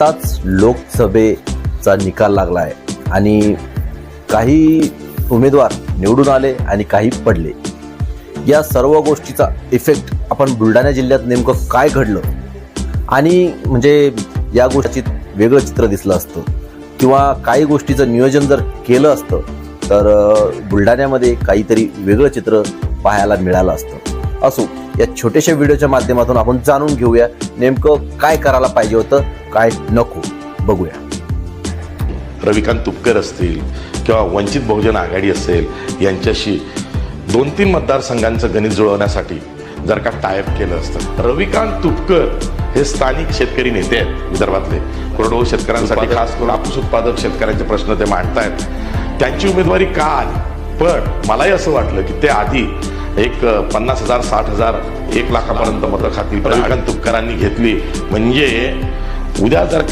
आत्ताच लोकसभेचा निकाल लागला आहे आणि काही उमेदवार निवडून आले आणि काही पडले. या सर्व गोष्टीचा इफेक्ट आपण बुलढाणा जिल्ह्यात नेमकं काय घडलं? आणि म्हणजे या गोष्टीत वेगळं चित्र दिसलं असतं किंवा काही गोष्टीचं नियोजन जर केलं असतं तर बुलढाण्यामध्ये काहीतरी वेगळं चित्र पाहायला मिळालं असतं. असो या छोट्याशा व्हिडिओच्या माध्यमातून आपण जाणून घेऊया नेमकं काय करायला पाहिजे होतं काय नको बघूया. रविकांत तुपकर असतील किंवा वंचित बहुजन आघाडी असेल यांच्याशी दोन तीन मतदारसंघांचं गणित जुळवण्यासाठी जर का टायप केलं असतं. रविकांत तुपकर हे स्थानिक शेतकरी नेते आहेत विदर्भातले. कोरडवाहू शेतकऱ्यांसाठी खास करून कापूस उत्पादक शेतकऱ्यांचे प्रश्न ते मांडतायत. त्यांची उमेदवारी का आली? पण मलाही असं वाटलं की ते आधी एक पन्नास हजार साठ हजार एक लाखापर्यंत मतं खातील. रविकांत तुपकरांनी घेतली. म्हणजे उद्या जर